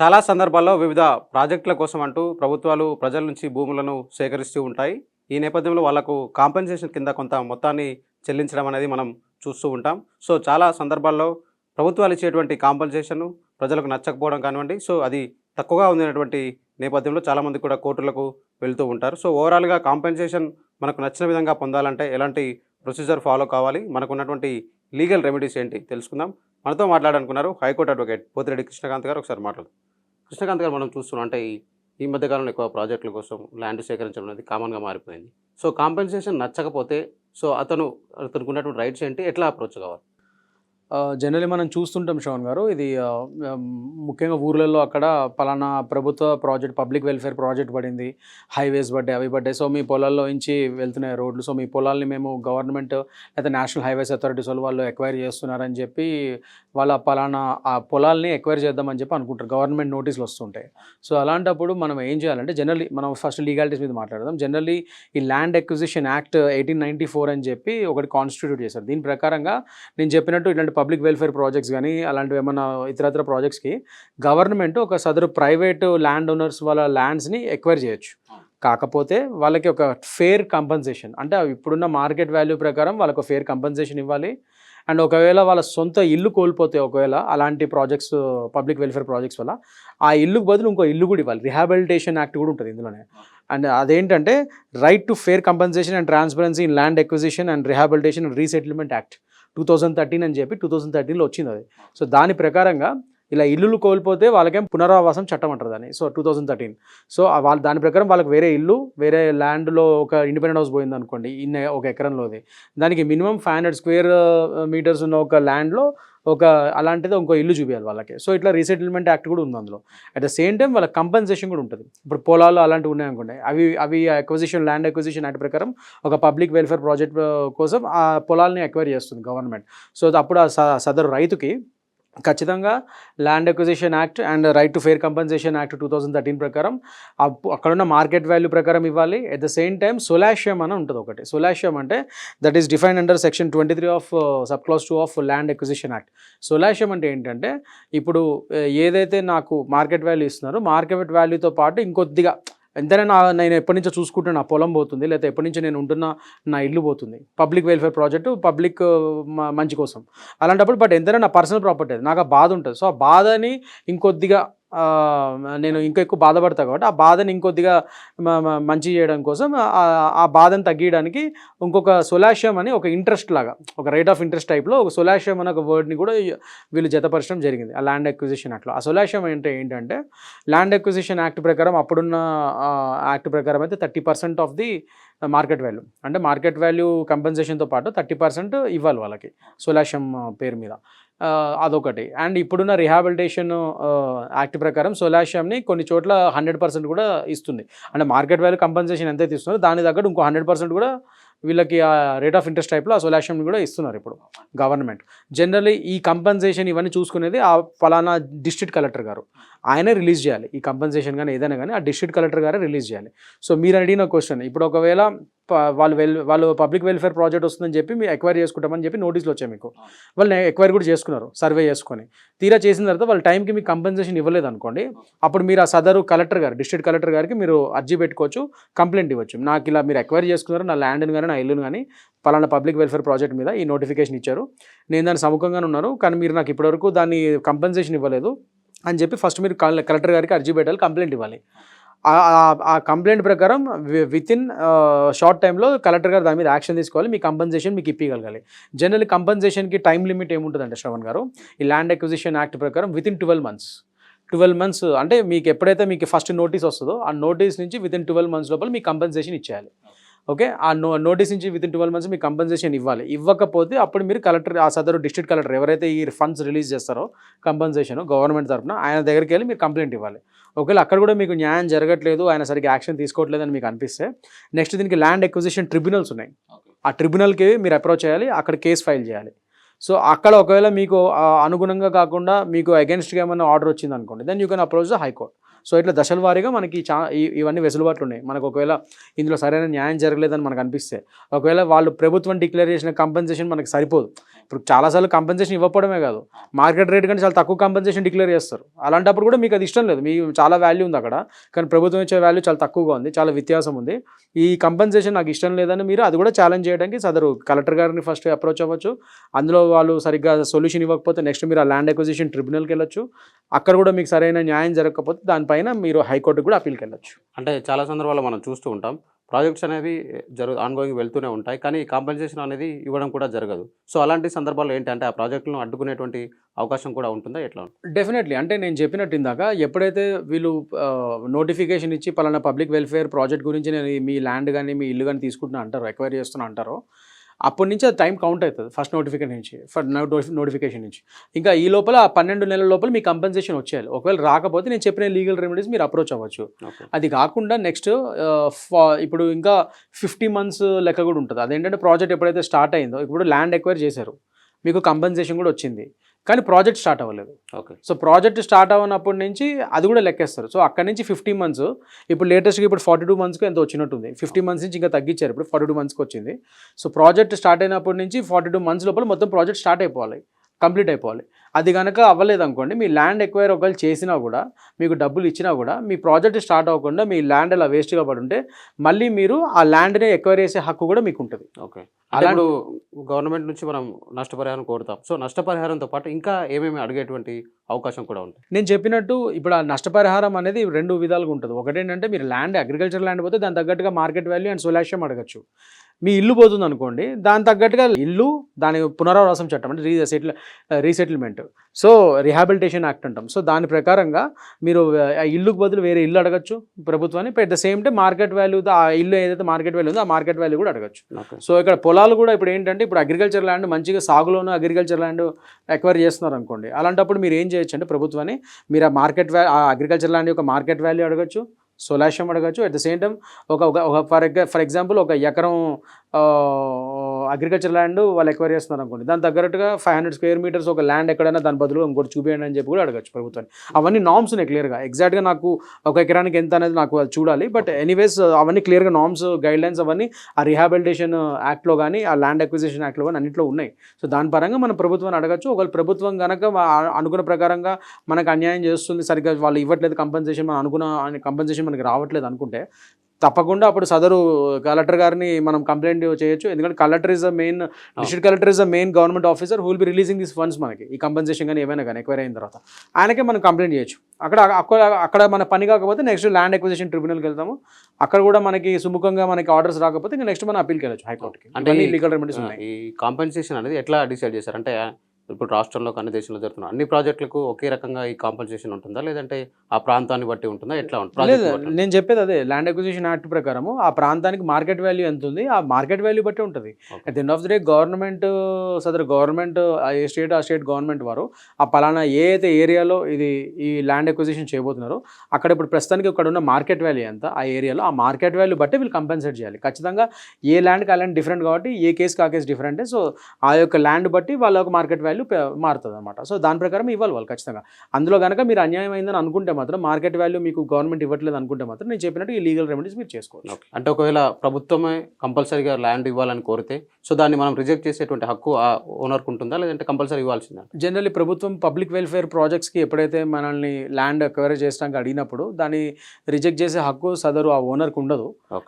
చాలా సందర్భాల్లో వివిధ ప్రాజెక్టుల కోసం అంటూ ప్రభుత్వాలు ప్రజల నుంచి భూములను సేకరిస్తూ ఉంటాయి. ఈ నేపథ్యంలో వాళ్ళకు కాంపెన్సేషన్ కింద కొంత మొత్తాన్ని చెల్లించడం అనేది మనం చూస్తూ ఉంటాం. సో చాలా సందర్భాల్లో ప్రభుత్వాలు ఇచ్చేటువంటి కాంపెన్సేషన్ ప్రజలకు నచ్చకపోవడం కానివ్వండి సో అది తక్కువగా ఉన్నటువంటి నేపథ్యంలో చాలామంది కూడా కోర్టులకు వెళ్తూ ఉంటారు. సో ఓవరాల్గా కాంపెన్సేషన్ మనకు నచ్చిన విధంగా పొందాలంటే ఎలాంటి ప్రొసీజర్ ఫాలో కావాలి? మనకు ఉన్నటువంటి లీగల్ రెమెడీస్ ఏంటి? తెలుసుకుందాం. మనతో మాట్లాడాలనుకున్నారు high court advocate Pothireddy Krishnakanth గారు ఒకసారి మాట్లాడు కృష్ణకాంత్ గారు మనం చూస్తున్నాం. అంటే ఈ మధ్యకాలంలో ఎక్కువ ప్రాజెక్టుల కోసం ల్యాండ్ సేకరించడం అనేది కామన్గా మారిపోయింది. సో కాంపెన్సేషన్ నచ్చకపోతే సో అతను అతనికి ఉన్నటువంటి రైట్స్ ఏంటి? ఎట్లా అప్రోచ్ కావాలి? జనరల్లీ మనం చూస్తుంటాం శ్రవణ్ గారు. ఇది ముఖ్యంగా ఊర్లలో అక్కడ పలానా ప్రభుత్వ ప్రాజెక్ట్ పబ్లిక్ వెల్ఫేర్ ప్రాజెక్ట్ పడింది. హైవేస్ పడ్డాయి అవి పడ్డాయి. సో మీ పొలాల్లో నుంచి వెళ్తున్నాయి రోడ్లు. సో మీ పొలాల్ని మేము గవర్నమెంట్ లేదా నేషనల్ హైవేస్ అథారిటీస్ వాళ్ళు వాళ్ళు ఎక్వైర్ చేస్తున్నారని చెప్పి వాళ్ళ పలానా ఆ పొలాల్ని ఎక్వైర్ చేద్దామని చెప్పి అనుకుంటారు. గవర్నమెంట్ నోటీసులు వస్తుంటాయి. సో అలాంటప్పుడు మనం ఏం చేయాలంటే జనరల్లీ మనం ఫస్ట్ లీగాలిటీస్ మీద మాట్లాడదాం. జనరల్లీ ఈ land acquisition act eighteen ninety four అని చెప్పి ఒకటి కాన్స్టిట్యూట్ చేశారు. దీని ప్రకారంగా నేను చెప్పినట్టు ఇలాంటి పబ్లిక్ వెల్ఫేర్ ప్రాజెక్ట్స్ కానీ అలాంటివి ఏమైనా ఇతరత్ర ప్రాజెక్ట్స్కి గవర్నమెంట్ ఒక సదరు ప్రైవేట్ ల్యాండ్ ఓనర్స్ వాళ్ళ ల్యాండ్స్ని ఎక్వైర్ చేయొచ్చు. కాకపోతే వాళ్ళకి ఒక ఫేర్ కంపన్సేషన్ అంటే అవి ఇప్పుడున్న మార్కెట్ వాల్యూ ప్రకారం వాళ్ళకు ఫేర్ కంపన్సేషన్ ఇవ్వాలి. అండ్ ఒకవేళ వాళ్ళ సొంత ఇల్లు కోల్పోతే ఒకవేళ అలాంటి ప్రాజెక్ట్స్ పబ్లిక్ వెల్ఫేర్ ప్రాజెక్ట్స్ వల్ల ఆ ఇల్లుకు బదులు ఇంకో ఇల్లు కూడా ఇవ్వాలి. రిహాబిలిటేషన్ యాక్ట్ కూడా ఉంటుంది ఇందులోనే. అండ్ అదేంటంటే right to fair compensation and transparency in land acquisition and rehabilitation and resettlement act two thousand thirteen అని చెప్పి టూ థౌజండ్ థర్టీన్లో వచ్చింది అది. సో దాని ప్రకారంగా ఇలా ఇల్లులు కోల్పోతే వాళ్ళకేం పునరావాసం చట్టం అంటారు దాన్ని. So two thousand thirteen so వాళ్ళ దాని ప్రకారం వాళ్ళకి వేరే ఇల్లు వేరే ల్యాండ్లో ఒక ఇండిపెండెంట్ హౌస్ పోయింది అనుకోండి ఇన్ ఒక ఎకరంలోది. దానికి minimum five hundred square metres ఉన్న ఒక ల్యాండ్లో ఒక అలాంటిది ఇంకో ఇల్లు చూపించాలి వాళ్ళకి. సో ఇట్లా రీసెటిల్మెంట్ యాక్ట్ కూడా ఉంది అందులో. అట్ ద సేమ్ టైం వాళ్ళ కంపెన్సేషన్ కూడా ఉంటుంది. ఇప్పుడు పొలాలు అలాంటివి ఉన్నాయనుకోండి అవి అవి అక్విజిషన్ ల్యాండ్ అక్విజిషన్ యాక్ట్ ప్రకారం ఒక పబ్లిక్ వెల్ఫేర్ ప్రాజెక్ట్ కోసం ఆ పొలాల్ని ఎక్వైర్ చేస్తుంది గవర్నమెంట్ సో అప్పుడు ఆ స- సదరు రైతుకి ఖచ్చితంగా land acquisition act and right to fair compensation act two thousand thirteen ప్రకారం అక్కడున్న మార్కెట్ వాల్యూ ప్రకారం ఇవ్వాలి. At the same time solatium అని ఉంటుంది ఒకటి. సొలాషియం అంటే that is define under section twenty three of sub class two of land acquisition act solatium అంటే ఏంటంటే ఇప్పుడు uh, ఏదైతే నాకు మార్కెట్ వాల్యూ ఇస్తున్నారో మార్కెట్ వాల్యూతో పాటు ఇంకొద్దిగా ఎంతైనా నా నేను ఎప్పటి నుంచో చూసుకుంటున్నా నా పొలం పోతుంది లేకపోతే ఎప్పటి నుంచి నేను ఉంటున్న నా ఇల్లు పోతుంది. పబ్లిక్ వెల్ఫేర్ ప్రాజెక్టు పబ్లిక్ మంచి కోసం. అలాంటప్పుడు బట్ ఎంతైనా నా పర్సనల్ ప్రాపర్టీ అది. నాకు ఆ బాధ ఉంటుంది. సో ఆ బాధని ఇంకొద్దిగా నేను ఇంకా ఎక్కువ బాధపడతా కాబట్టి ఆ బాధని ఇంకొద్దిగా మంచి చేయడం కోసం ఆ- బాధను తగ్గించడానికి ఇంకొక సొలాషియం అని ఒక ఇంట్రెస్ట్ లాగా ఒక రేట్ ఆఫ్ ఇంట్రెస్ట్ టైప్లో ఒక సొలాషియం అనే ఒక వర్డ్ని కూడా వీళ్ళు జతపరచడం జరిగింది ఆ ల్యాండ్ అక్విజిషన్ యాక్ట్లో ఆ సొలాషియం అంటే ఏంటంటే ల్యాండ్ అక్విజిషన్ యాక్ట్ ప్రకారం అప్పుడున్న యాక్ట్ ప్రకారం అయితే thirty percent of the market value అంటే మార్కెట్ వాల్యూ కంపెన్సేషన్తో పాటు థర్టీ పర్సెంట్ ఇవ్వాలి వాళ్ళకి సొలాషియం పేరు మీద. అదొకటి. అండ్ ఇప్పుడున్న రిహాబిలిటేషన్ యాక్ట్ ప్రకారం సొలాషియంని కొన్ని చోట్ల హండ్రెడ్ పర్సెంట్ కూడా ఇస్తుంది. అంటే మార్కెట్ వాల్యూ కంపెన్సేషన్ ఎంతైతే ఇస్తుందో దాని తగ్గట్టు ఇంకో హండ్రెడ్ పర్సెంట్ కూడా వీళ్ళకి ఆ రేట్ ఆఫ్ ఇంట్రెస్ట్ టైప్లో ఆ సొలాషియంని కూడా ఇస్తున్నారు ఇప్పుడు గవర్నమెంట్. జనరల్లీ ఈ కంపెన్సేషన్ ఇవన్నీ చూసుకునేది ఆ ఫలానా డిస్ట్రిక్ట్ కలెక్టర్ గారు. ఆయనే రిలీజ్ చేయాలి. ఈ కంపెన్సేషన్ కానీ ఏదైనా కానీ ఆ డిస్ట్రిక్ట్ కలెక్టర్ గారే రిలీజ్ చేయాలి. సో మీరు అడిగిన క్వశ్చన్ ఇప్పుడు ఒకవేళ వాళ్ళు వెల్ వాళ్ళు పబ్లిక్ వెల్ఫేర్ ప్రాజెక్ట్ వస్తుందని చెప్పి మీరు ఎక్వైర్ చేసుకుంటామని చెప్పి నోటీసులు వచ్చాయి మీకు. వాళ్ళు ఎక్వైర్ కూడా చేసుకున్నారు సర్వే చేసుకొని. తీరా చేసిన తర్వాత వాళ్ళ టైంకి మీకు కంపెన్సేషన్ ఇవ్వలేదు అనుకోండి అప్పుడు మీరు ఆ సదరు కలెక్టర్ గారు డిస్ట్రిక్ట్ కలెక్టర్ గారికి మీరు అర్జీ పెట్టుకోవచ్చు కంప్లైంట్ ఇవ్వచ్చు. నాకు ఇలా మీరు ఎక్వైర్ చేసుకున్నారు నా ల్యాండ్ని కానీ నా ఇల్లుని కానీ పలానా పబ్లిక్ వెల్ఫేర్ ప్రాజెక్ట్ మీద ఈ నోటిఫికేషన్ ఇచ్చారు. నేను దాన్ని సముఖంగానే ఉన్నాను కానీ మీరు నాకు ఇప్పటివరకు దాన్ని కంపెన్సేషన్ ఇవ్వలేదు అని చెప్పి ఫస్ట్ మీరు కల- కలెక్టర్ గారికి అర్జీ పెట్టాలి కంప్లైంట్ ఇవ్వాలి. ఆ- కంప్లైంట్ ప్రకారం విత్ ఇన్ షార్ట్ టైంలో కలెక్టర్ గారు దాని మీద యాక్షన్ తీసుకోవాలి. మీ కంపెన్సేషన్ మీకు ఇప్పగలగాలి జనరల్ కంపెన్సేషన్కి టైం లిమిట్ ఏముంటుందంటే శ్రవణ్ గారు? ఈ ల్యాండ్ అక్విజిషన్ యాక్ట్ ప్రకారం within twelve months twelve months అంటే మీకు ఎప్పుడైతే మీకు ఫస్ట్ నోటీస్ వస్తుందో ఆ నోటీస్ నుంచి విత్ ఇన్ ట్వెల్వ్ మంత్స్ లోపల మీకు కంపెన్సేషన్ ఇచ్చేయాలి. ఓకే? ఆ నో నోటీస్ నుంచి విత్ ఇన్ ట్వెల్వ్ మంత్స్ మీకు కంపెన్సేషన్ ఇవ్వాలి. ఇవ్వకపోతే అప్పుడు మీరు కలెక్టర్ ఆ సదరు డిస్ట్రిక్ట్ కలెక్టర్ ఎవరైతే ఈ ఫండ్స్ రిలీజ్ చేస్తారో కంపెన్సేషన్ గవర్నమెంట్ తరఫున ఆయన దగ్గరికి వెళ్ళి మీరు కంప్లైంట్ ఇవ్వాలి. ఒకవేళ అక్కడ కూడా మీకు న్యాయం జరగట్లేదు ఆయన సరిగ్గా యాక్షన్ తీసుకోవట్లేదు అని మీకు అనిపిస్తే నెక్స్ట్ దీనికి ల్యాండ్ ఎక్విజిషన్ ట్రిబ్యునల్స్ ఉన్నాయి. ఆ ట్రిబ్యునల్కి మీరు అప్రోచ్ చేయాలి అక్కడ కేసు ఫైల్ చేయాలి. సో అక్కడ ఒకవేళ మీకు అనుగుణంగా కాకుండా మీకు అగెన్స్ట్గా ఏమైనా ఆర్డర్ వచ్చింది అనుకోండి then you can approach the high court so ఇట్లా దశల వారీగా మనకి చా ఈ- ఇవన్నీ వెసులుబాట్లు ఉన్నాయి. మనకు ఒకవేళ ఇందులో సరైన న్యాయం జరగలేదని మనకు అనిపిస్తే ఒకవేళ వాళ్ళు ప్రభుత్వం డిక్లేర్ చేసిన కంపెన్సేషన్ మనకి సరిపోదు. ఇప్పుడు చాలాసార్లు కంపెన్సేషన్ ఇవ్వకపోవడమే కాదు మార్కెట్ రేట్ కంటే చాలా తక్కువ కంపెన్సేషన్ డిక్లేర్ చేస్తారు. అలాంటప్పుడు కూడా మీకు అది ఇష్టం లేదు. మీ చాలా వాల్యూ ఉంది అక్కడ కానీ ప్రభుత్వం ఇచ్చే వాల్యూ చాలా తక్కువగా ఉంది చాలా వ్యత్యాసం ఉంది. ఈ కంపెన్సేషన్ నాకు ఇష్టం లేదని మీరు అది కూడా ఛాలెంజ్ చేయడానికి సదరు కలెక్టర్ గారిని ఫస్ట్ అప్రోచ్ అవ్వచ్చు. అందులో వాళ్ళు సరిగ్గా సొల్యూషన్ ఇవ్వకపోతే నెక్స్ట్ మీరు ఆ ల్యాండ్ అక్విజిషన్ ట్రిబ్యునల్కి వెళ్ళొచ్చు. అక్కడ కూడా మీకు సరైన న్యాయం జరగకపోతే దాని దానిపైన మీరు హైకోర్టుకు కూడా అప్పీల్కి వెళ్ళొచ్చు. అంటే చాలా సందర్భాల్లో మనం చూస్తూ ఉంటాం. ప్రాజెక్ట్స్ అనేవి జరుగు ఆన్గోయింగ్ వెళ్తూనే ఉంటాయి. కానీ కాంపెన్సేషన్ అనేది ఇవ్వడం కూడా జరగదు. సో అలాంటి సందర్భాల్లో ఏంటంటే ఆ ప్రాజెక్టులను అడ్డుకునేటువంటి అవకాశం కూడా ఉంటుందా? ఎట్లా డెఫినెట్లీ అంటే నేను చెప్పినట్టు ఇందాక ఎప్పుడైతే వీళ్ళు నోటిఫికేషన్ ఇచ్చి పలానా పబ్లిక్ వెల్ఫేర్ ప్రాజెక్ట్ గురించి నేను మీ ల్యాండ్ కానీ మీ ఇల్లు కానీ తీసుకుంటున్నా అంటారు ఎక్వైర్ చేస్తున్నా అంటారో అప్పటి నుంచి అది టైం కౌంట్ అవుతుంది ఫస్ట్ నోటిఫికేషన్ నుంచి ఫస్ట్ నోటిఫికేషన్ నుంచి. ఇంకా ఈ లోపల ఆ పన్నెండు నెలల లోపల మీ కంపెన్సేషన్ వచ్చేయాలి. ఒకవేళ రాకపోతే నేను చెప్పిన లీగల్ రెమెడీస్ మీరు అప్రోచ్ అవ్వచ్చు. అది కాకుండా నెక్స్ట్ ఇప్పుడు ఇంకా ఫిఫ్టీ మంత్స్ లెక్క కూడా ఉంటుంది. అదేంటంటే ప్రాజెక్ట్ ఎప్పుడైతే స్టార్ట్ అయిందో ఇప్పుడు ల్యాండ్ ఎక్వైర్ చేశారు. మీకు కంపెన్సేషన్ కూడా వచ్చింది. కానీ ప్రాజెక్ట్ స్టార్ట్ అవ్వలేదు. ఓకే. సో ప్రాజెక్ట్ స్టార్ట్ అవ్వనప్పటి నుంచి అది కూడా లెక్కేస్తారు. సో అక్కడ నుంచి ఫిఫ్టీ మంత్స్ ఇప్పుడు లేటెస్ట్గా ఇప్పుడు ఫార్టీ టూ మంత్స్కి ఎంత వచ్చినట్టుంది. ఫిఫ్టీ మంత్స్ నుంచి ఇంకా తగ్గించారు. ఇప్పుడు ఫార్టీ టూ మంత్స్కి వచ్చింది. సో ప్రాజెక్ట్ స్టార్ట్ అయినప్పటి నుంచి ఫార్టీ టూ మంత్స్ లోపల మొత్తం ప్రాజెక్ట్ స్టార్ట్ అయిపోవాలి. కంప్లీట్ అయిపోవాలి. అది కనుక అవ్వలేదు అనుకోండి మీ ల్యాండ్ ఎక్వైర్ ఒకవేళ చేసినా కూడా మీకు డబ్బులు ఇచ్చినా కూడా మీ ప్రాజెక్ట్ స్టార్ట్ అవ్వకుండా మీ ల్యాండ్ అలా వేస్ట్గా పడి ఉంటే మళ్ళీ మీరు ఆ ల్యాండ్ని ఎక్వైర్ చేసే హక్కు కూడా మీకు ఉంటుంది ఓకే అలాంటి- గవర్నమెంట్ నుంచి మనం నష్టపరిహారం కోరుతాం. సో నష్టపరిహారంతో పాటు ఇంకా ఏమేమి అడిగేటువంటి అవకాశం కూడా ఉంటుంది నేను చెప్పినట్టు ఇప్పుడు ఆ నష్టపరిహారం అనేది రెండు విధాలుగా ఉంటుంది. ఒకటేంటంటే మీరు ల్యాండ్ అగ్రికల్చర్ ల్యాండ్ పోతే దాని తగ్గట్టుగా మార్కెట్ వాల్యూ అండ్ సొలాషియం అడగచ్చు. మీ ఇల్లు పోతుంది అనుకోండి దాని తగ్గట్టుగా ఇల్లు దాని పునరావాసం చట్టం అంటే resettle resettlement so rehabilitation act అంటాం. సో దాని ప్రకారంగా మీరు ఆ ఇల్లుకు బదులు వేరే ఇల్లు అడగచ్చు ప్రభుత్వాన్ని at the same time market value ఆ ఇల్లు ఏదైతే మార్కెట్ వాల్యూ ఉందో ఆ మార్కెట్ వాల్యూ కూడా అడగచ్చు. సో ఇక్కడ పొలాలు కూడా ఇప్పుడు ఏంటంటే ఇప్పుడు అగ్రికల్చర్ ల్యాండ్ మంచిగా సాగులోను అగ్రికల్చర్ ల్యాండ్ ఎక్వైర్ చేస్తున్నారు అనుకోండి అలాంటప్పుడు మీరు ఏం చేయొచ్చు అంటే ప్రభుత్వాన్ని మీరు ఆ మార్కెట్ వ్యా ఆ అగ్రికల్చర్ ల్యాండ్ యొక్క మార్కెట్ వాల్యూ అడగచ్చు సొలాషియం అడగచ్చు. అట్ ద సేమ్ టైం ఒక ఒక- ఫర్ ఫర్ ఎగ్జాంపుల్ ఒక ఎకరం అగ్రికల్చర్ ల్యాండ్ వాళ్ళు ఎక్వైర్ చేస్తున్నారు అనుకోండి. దాని తగ్గట్టుగా ఫైవ్ హండ్రెడ్ స్క్వేర్ మీటర్స్ ఒక ల్యాండ్ ఎక్కడైనా దాని బదులు ఇంకోటి చూపించండి అని చెప్పి కూడా అడగచ్చు ప్రభుత్వాన్ని. అవన్నీ నామ్స్ ఉన్నాయి క్లియర్గా ఎగ్జాక్ట్గా నాకు ఒక ఎకరానికి ఎంత అనేది నాకు అది చూడాలి. బట్ ఎనీవేస్ అవన్నీ క్లియర్గా నామ్స్ గైడ్ లైన్స్ అవన్నీ ఆ రిహాబిలిటేషన్ యాక్ట్లో కానీ ఆ ల్యాండ్ అక్విజిషన్ యాక్ట్లో కానీ అన్నింటిలో ఉన్నాయి. సో దాని పరంగా మనం ప్రభుత్వాన్ని అడగచ్చు. ఒకవేళ ప్రభుత్వం కనుక అనుకున్న ప్రకారంగా మనకు అన్యాయం చేస్తుంది సరిగ్గా వాళ్ళు ఇవ్వట్లేదు కంపెన్సేషన్ మనం అనుకున్న కంపెన్సేషన్ మనకి రావట్లేదు అనుకుంటే తప్పకుండా అప్పుడు సదరు కలెక్టర్ గారిని మనం కంప్లైంట్ చేయొచ్చు. ఎందుకంటే collector is the main district collector is the main government officer who will be releasing these funds మనకి. ఈ కంపెన్సేషన్ కానీ ఏమైనా కానీ ఎక్వైర్ అయిన తర్వాత. ఆయనకే మనం కంప్లైంట్ చేయొచ్చు. అక్కడ అక్కడ మన పని కాకపోతే నెక్స్ట్ ల్యాండ్ ఎక్విజిషన్ ట్రిబ్యునల్కి వెళ్తాము. అక్కడ కూడా మనకి సుముఖంగా మనకి ఆర్డర్స్ రాకపోతే ఇంకా నెక్స్ట్ మనం అప్పీల్కి వెళ్ళచ్చు హైకోర్టుకి. అంటే లీగల్ రెమెడీస్ ఉన్నాయి. ఈ కాంపెన్సేషన్ అనేది ఎట్లా డిసైడ్ చేశారు? అంటే ఇప్పుడు రాష్ట్రంలో కానీ దేశంలో జరుగుతున్న అన్ని ప్రాజెక్టులకు ఒకే రకంగా ఈ కాంపెన్సేషన్ ఉంటుందా? లేదంటే ఆ ప్రాంతాన్ని బట్టి ఉంటుందా? ఎట్లా ఉంటుంది నేను చెప్పేది అదే ల్యాండ్ అక్విజిషన్ యాక్ట్ ప్రకారము ఆ ప్రాంతానికి మార్కెట్ వాల్యూ ఎంత ఉంది ఆ మార్కెట్ వాల్యూ బట్టి ఉంటుంది. At the end of the day government సదరు గవర్నమెంట్ ఏ స్టేట్ ఆ స్టేట్ గవర్నమెంట్ వారు ఆ పలానా ఏ అయితే ఏరియాలో ఇది ఈ ల్యాండ్ అక్విజిషన్ చేయబోతున్నారో అక్కడ ఇప్పుడు ప్రస్తుతానికి ఇక్కడ ఉన్న మార్కెట్ వాల్యూ ఎంత ఆ ఏరియాలో ఆ మార్కెట్ వాల్యూ బట్టి వీళ్ళు కంపెన్సేట్ చేయాలి. ఖచ్చితంగా ఏ ల్యాండ్కి ఆ ల్యాండ్ డిఫరెంట్ కాబట్టి ఏ కేసుకి ఆ కేసు డిఫరెంటే సో ఆ యొక్క ల్యాండ్ బట్టి వాళ్ళ యొక్క మార్కెట్ వాల్యూ మారుతుంది అనమాట సో దాని ప్రకారం ఇవ్వాలి వాళ్ళు ఖచ్చితంగా. అందులో కనుక మీరు అన్యాయం అయిందని అనుకుంటే మాత్రం మార్కెట్ వాల్యూ మీకు గవర్నమెంట్ ఇవ్వట్లేదు అనుకుంటే మాత్రం నేను చెప్పినట్టు ఈ లీగల్ రెమెడీస్ మీరు చేసుకోవచ్చు. అంటే ఒకవేళ ప్రభుత్వమే కంపల్సరీగా ల్యాండ్ ఇవ్వాలని కోరితే సో దాన్ని మనం రిజెక్ట్ చేసేటువంటి హక్కు ఆ ఓనర్కు ఉంటుందా? లేదంటే కంపల్సరీ ఇవ్వాల్సిందా? జనరల్లీ ప్రభుత్వం పబ్లిక్ వెల్ఫేర్ ప్రాజెక్ట్స్కి ఎప్పుడైతే మనల్ని ల్యాండ్ కవర్ చేయడానికి అడిగినప్పుడు దాన్ని రిజెక్ట్ చేసే హక్కు సదరు ఆ ఓనర్కి ఉండదు.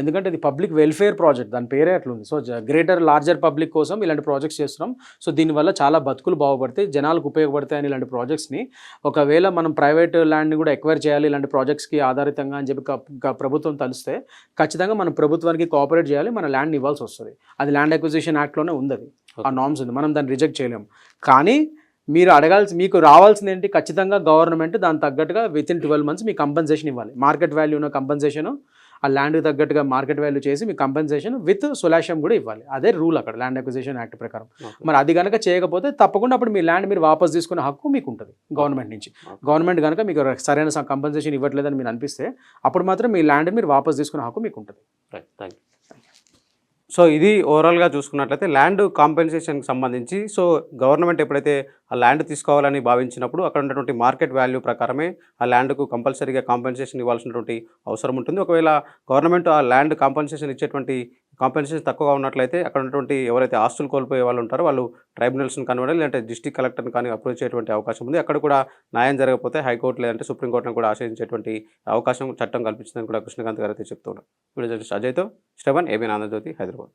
ఎందుకంటే ఇది పబ్లిక్ వెల్ఫేర్ ప్రాజెక్ట్ దాని పేరే అట్లుంది. సో గ్రేటర్ లార్జర్ పబ్లిక్ కోసం ఇలాంటి ప్రాజెక్ట్స్ చేస్తున్నాం. సో దీనివల్ల చాలా బతుకులు బాగుపడతాయి జనాలకు ఉపయోగపడతాయని ఇలాంటి ప్రాజెక్ట్స్ని. ఒకవేళ మనం ప్రైవేట్ ల్యాండ్ని కూడా ఎక్వైర్ చేయాలి ఇలాంటి ప్రాజెక్ట్స్కి ఆధారితంగా అని చెప్పి ప్రభుత్వం తలిస్తే ఖచ్చితంగా మనం ప్రభుత్వానికి కోఆపరేట్ చేయాలి మన ల్యాండ్ ఇవ్వాల్సి వస్తుంది. అది ల్యాండ్ అక్విజిషన్ యాక్ట్లోనే ఉంది అది ఆ నామ్స్ ఉంది. మనం దాన్ని రిజెక్ట్ చేయలేము. కానీ మీరు అడగాల్సి మీకు రావాల్సింది ఏంటి? ఖచ్చితంగా గవర్నమెంట్ దాని తగ్గట్టుగా విత్ ఇన్ ట్వెల్వ్ మంత్స్ మీకు కంపెన్సేషన్ ఇవ్వాలి. మార్కెట్ వాల్యూ ఉన్న కంపెన్సేషన్ ఆ ల్యాండ్కి తగ్గట్టుగా మార్కెట్ వాల్యూ చేసి మీకు కంపెన్సేషన్ విత్ సొలాషియం కూడా ఇవ్వాలి. అదే రూల్ అక్కడ ల్యాండ్ అక్విజిషన్ యాక్ట్ ప్రకారం. మరి అది కనుక చేయకపోతే తప్పకుండా అప్పుడు మీ ల్యాండ్ మీరు వాపస్ తీసుకునే హక్కు మీకు ఉంటుంది గవర్నమెంట్ నుంచి. గవర్నమెంట్ కనుక మీకు సరైన కంపెన్సేషన్ ఇవ్వట్లేదని మీరు అనిపిస్తే అప్పుడు మాత్రం మీ ల్యాండ్ మీరు వాపస్ తీసుకునే హక్కు మీకు ఉంటుంది రైట్. థ్యాంక్ యూ సో ఇది ఓవరాల్గా చూసుకున్నట్లయితే ల్యాండ్ కాంపెన్సేషన్కి సంబంధించి సో గవర్నమెంట్ ఎప్పుడైతే ఆ ల్యాండ్ తీసుకోవాలని భావించినప్పుడు అక్కడ ఉన్నటువంటి మార్కెట్ వాల్యూ ప్రకారమే ఆ ల్యాండ్కు కంపల్సరీగా కాంపెన్సేషన్ ఇవ్వాల్సినటువంటి అవసరం ఉంటుంది. ఒకవేళ గవర్నమెంట్ ఆ ల్యాండ్ కాంపెన్సేషన్ ఇచ్చేటువంటి కాంపెన్సేషన్ తక్కువగా ఉన్నట్లయితే అక్కడ ఉన్నటువంటి ఎవరైతే ఆస్తులు కోల్పోయే వాళ్ళు ఉంటారో వాళ్ళు ట్రైబ్యునల్స్ని కనుగొనాలి లేదంటే డిస్టిక్ కలెక్టర్ని కానీ అప్రోచ్ చేయటువంటి అవకాశం ఉంది. అక్కడ కూడా న్యాయం జరగకపోతే హైకోర్టు లేదంటే సుప్రీంకోర్టును కూడా ఆశ్రయించేటువంటి అవకాశం చట్టం కల్పించిందని కూడా కృష్ణకాంత్ గారు అయితే చెప్తున్నారు. వీడియో జర్నలిస్ట్ అజయ్తో శ్రవణ్ ఏబీ ఆంధ్రజ్యోతి హైదరాబాద్.